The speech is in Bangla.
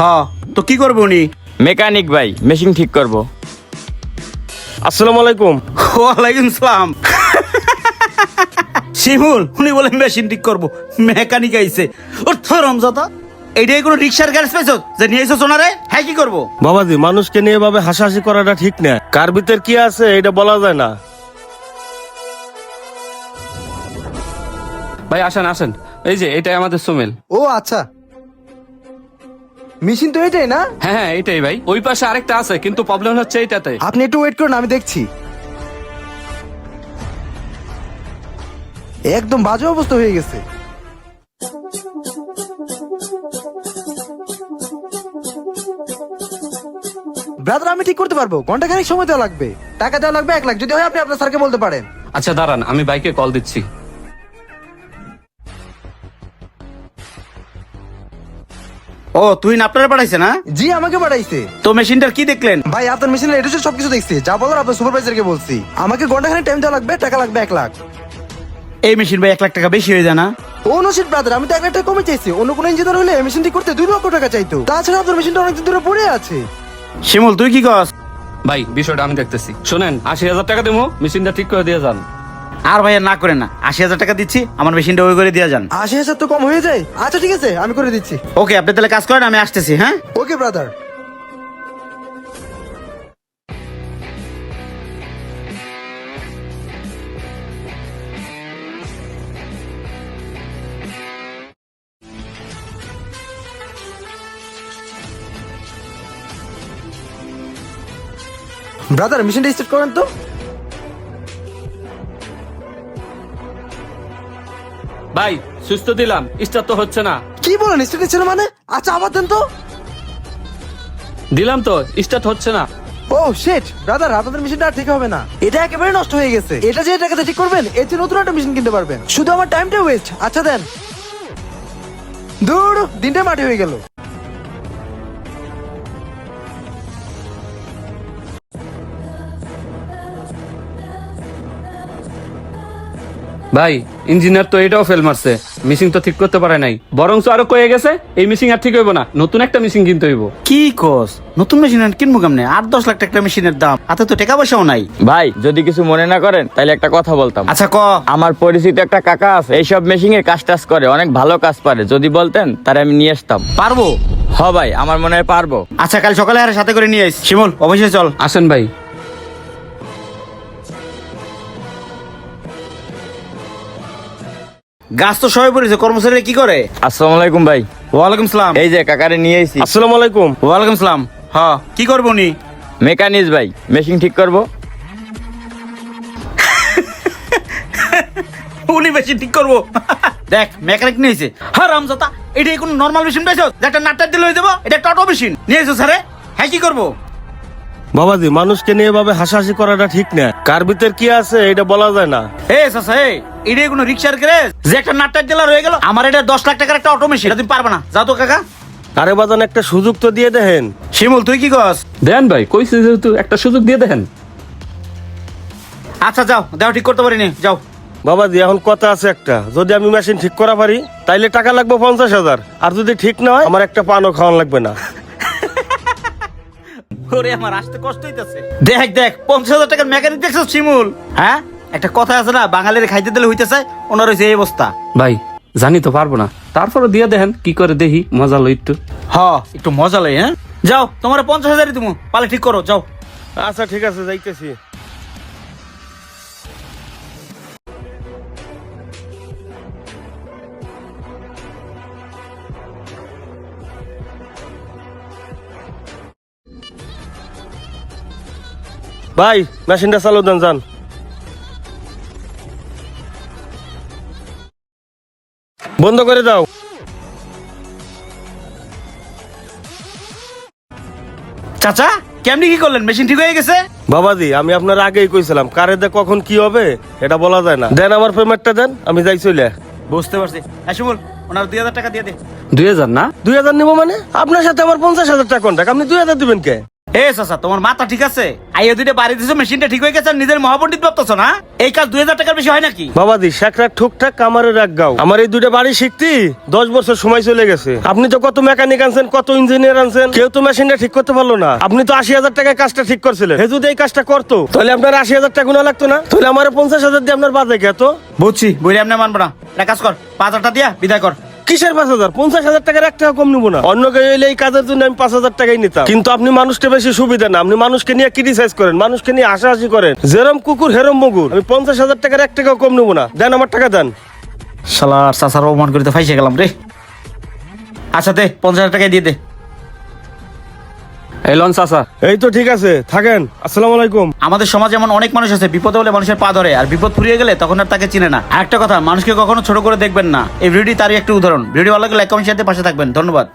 হ তো কি করব উনি? মেকানিক ভাই মেশিন ঠিক করব। আসসালামু আলাইকুম ওয়ালাইকুম সালাম। শিমুল উনি বলেন মেশিন ঠিক করব মেকানিক আইছে। ওর এইটাই কোনো রিক্সার গ্যারেজ পেয়েছ যে নিয়ে এসো সোনারে? হ্যাঁ কি করব? বাবাজি মানুষকে নিয়ে এভাবে হাসাহাসি করাটা ঠিক না। কার ভিতর কি আছে এটা বলা যায় না। ভাই আসেন আসেন। এই যে এটাই আমাদের সুমেল। ও আচ্ছা। মেশিন তো এটাই না? হ্যাঁ হ্যাঁ এটাই ভাই। ওই পাশে আরেকটা আছে কিন্তু প্রবলেম হচ্ছে এটাতে। আপনি একটু ওয়েট করুন আমি দেখছি। একদম বাজে অবস্থা হয়ে গেছে। ব্রাদার আমি ঠিক করতে পারব। ঘণ্টা খানিক সময় দেওয়া লাগবে। টাকা দেওয়া লাগবে এক লাখ। যদি হয় আপনি আপনার স্যারকে বলতে পারেন। আচ্ছা দাঁড়ান আমি বাইকে কল দিচ্ছি। ও তুই আপনারা পাঠাইছে না? জি আমাকে পাঠাইছে। তো মেশিনটার কি দেখলেন? ভাই আপনার মেশিনের এটু সবকিছু দেখছি। যা বলার আপনার সুপারভাইজারকে বলছি। আমাকে ঘণ্টা খানিক টাইম দেওয়া লাগবে টাকা লাগবে এক লাখ। এই মেশিন ভাই এক লাখ টাকা বেশি হয়ে যায় না? ও নসিদ ব্রাদার আমি তো এক লাখ টাকা কমে চাইছি। অন্য কোনো ইঞ্জিনিয়ার হলে এই মেশিনটি করতে দুই লক্ষ টাকা চাইতো। তাছাড়া আপনার মেশিনটা অনেকদিন ধরে পড়ে আছে। শিমুল তুই কি কস? ভাই বিষয়টা আমি দেখতেছি। শোনেন আশি হাজার টাকা দেবো মেশিনটা ঠিক করে দিয়ে যান। আর ভাইয়া না করে না। আশি হাজার টাকা দিচ্ছি আমার মেশিনটা ওই করে দিয়ে যান। আশি হাজার তো কম হয়ে যায়। আচ্ছা ঠিক আছে আমি করে দিচ্ছি। ওকে আপনি তাহলে কাজ করেন আমি আসতেছি হ্যাঁ? ওকে ব্রাদার ব্রাদার মেশিনটা স্টার্ট করেন তো। ভাই সুস্থ দিলাম স্টার তো হচ্ছে না। কি বলেন স্টার ছিল মানে? আচ্ছা আবার দেন তো। দিলাম তো স্টার্ট হচ্ছে না। ও শেট ব্রাদার আপনাদের মেশিনটা আর ঠিক হবে না। এটা একেবারে নষ্ট হয়ে গেছে। এটা যে টাকাতে ঠিক করবেন এর চেয়ে নতুন একটা মেশিন কিনতে পারবেন। শুধু আমার টাইমটা ওয়েস্ট আচ্ছা দেন। দূর দিনটা মাটি হয়ে গেল। ভাই ইঞ্জিনিয়ার তো এটাও ফেল মারছে। মেশিন তো ঠিক করতে পারে নাই। বরং আরও কয়ে গেছে এই মেশিন আর ঠিক হইব না। নতুন একটা মেশিন কিনতে হইব। কি কস? নতুন মেশিন আর কিনবো কেমনে? আট দশ লাখ টাকা মেশিনের দাম। হাতে তো টাকা পয়সাও নাই। ভাই যদি কিছু মনে না করেন তাহলে একটা কথা বলতাম। আচ্ছা ক? আমার পরিচিত একটা কাকা আছে এইসব মেশিন এর কাজ টাজ করে অনেক ভালো কাজ পারে। যদি বলতেন তারে আমি নিয়ে আসতাম। পারব? হ ভাই আমার মনে হয় পারব। আচ্ছা কাল সকালে আর সাথে করে নিয়ে আইস। শিমুল অবশ্যই চল। আসেন ভাই। গাছ তো সবাই পড়েছে কর্মচারীরা কি করে? আসসালামু আলাইকুম ভাই। ওয়ালাইকুম সালাম। এই যে কাকারে নিয়ে এসেছি আসসালামু আলাইকুম। ওয়ালাইকুম সালাম। হ্যাঁ কি করব উনি? মেকানিক ভাই মেশিন ঠিক করব? উনি মেশিন ঠিক করব। দেখ মেকানিক নিয়েছে হ্যাঁ রামজাতা এটা কোন নর্মাল মেশিন পাইছো? যে একটা নাট্টার দিলে হয়ে যাব এটা একটা অটো মেশিন নিয়েছো স্যারে হ্যাঁ কি করব? বাবাজি মানুষকে নিয়ে এভাবে হাসাহাসি করাটা ঠিক না। কার ভিতর কি আছে এটা বলা যায় না। এ সাসা এ এটা কোনো রিক্সার গ্যারেজ যে একটা নাট্টার দিলা রয়ে গেল আমার এটা দশ লাখ টাকার একটা অটো মেশিন এটা তুমি পারবে না। যাও তো কাকা। আরে বাজান একটা সুযোগ তো দিয়ে দেখেন। শিমুল তুই কি কস দেন ভাই কইছি যেহেতু একটা সুযোগ দিয়ে দেখেন। আচ্ছা যাও দেও ঠিক করতে পারিনি যাও। বাবাজি এখন কথা আছে একটা। যদি আমি মেশিন ঠিক করা পারি তাইলে টাকা লাগবে পঞ্চাশ হাজার। আর যদি ঠিক না হয় আমার একটা পানও খাওয়ান লাগবে না। ওরে আমার আসতে কষ্ট হইতাছে। দেখ দেখ পঞ্চাশ হাজার টাকার মেকানিক দেখছ শিমুল? হ্যাঁ? একটা কথা আছে না বাঙালির খাইতে দিলে হইতেছে ওনার হয়েছে এই অবস্থা। ভাই জানি তো পারব না। তারপরে দিয়ে দেখেন কি করে দেখি মজা লই একটু। হ একটু মজা লাগে হ্যাঁ? যাও তোমার পঞ্চাশ হাজারই তুমি পালে ঠিক করো যাও। আচ্ছা ঠিক আছে যাইতেছি। ভাই মেশিনটা চালু দেন যান। বন্ধ করে দাও। চাচা কেমনি কি করলেন? মেশিন ঠিক হয়ে গেছে? বাবাজি আমি আপনার আগেই কইছিলাম কারে দে কখন কি হবে এটা বলা যায় না। দেন আমার পেমেন্টটা দেন আমি যাই চলে বুঝতে পারছি। শিমুল ওনার দুই হাজার টাকা দিয়ে দে। দুই হাজার না? দুই হাজার নিবো মানে? আপনার সাথে আমার পঞ্চাশ হাজার টাকা কন্ট্যাক্ট আপনি দুই হাজার দিবেন কে? এ চাচা তোমার মাথা ঠিক আছে? আইও দুইটা বাড়ি দিছো মেশিনটা ঠিক হয়ে গেছে নিজের মহাপন্ডিত ভাবতেছো না? এই কাজ দুই হাজার টাকার বেশি হয় নাকি? বাবাদি শেখরা ঠুকঠাক কামারের এক গাও। আমার এই দুইটা বাড়ি শিখতি দশ বছর সময় চলে গেছে। আপনি তো কত মেকানিক আনছেন কত ইঞ্জিনিয়ার আনছেন কেউ তো মেশিনটা ঠিক করতে পারল না। আপনি তো আশি হাজার টাকায় কাজটা ঠিক করছিলেন। হে যদি এই কাজটা করতো তাহলে আপনার আশি হাজার টাকা গুণা লাগতো না? তাহলে আমার পঞ্চাশ হাজার দিয়ে আপনার বাজে গেত। বুঝছি বইলে আপনি মানবো না। একটা কাজ কর পাঁচ হাজারটা দিয়া বিদায় কর। কিসের পাঁচ হাজার? পঞ্চাশ হাজার টাকার এক টাকা কম নিবো না। অন্য কেউ এই কাজের জন্য আমি পাঁচ হাজার টাকাই নিতাম। কিন্তু আপনি মানুষকে বেশি সুবিধা না। আপনি মানুষকে নিয়ে ক্রিটিসাইজ করেন, মানুষকে নিয়ে হাসাহাসি করেন। যেরম কুকুর, হেরম মুগুর। আমি পঞ্চাশ হাজার টাকার এক টাকাও কম নিবো না। দেন আমার টাকা দেন। সালার চাচার অপমান করিতে ফাইসে গেলাম রে। আচ্ছা দে, পঞ্চাশ হাজার টাকায় দিয়ে দে। এই লন চাচা। এই তো ঠিক আছে থাকেন আসসালামু আলাইকুম। আমাদের সমাজে এমন অনেক মানুষ আছে বিপদে হলে মানুষের পা ধরে আর বিপদ ফুরিয়ে গেলে তখন আর তাকে চিনে না। আর একটা কথা মানুষকে কখনো ছোট করে দেখবেন না। এই ভিডিও তারই একটা উদাহরণ। ভিডিও ভালো লাগলে লাইক কমেন্ট শেয়ার পাশে থাকবেন। ধন্যবাদ।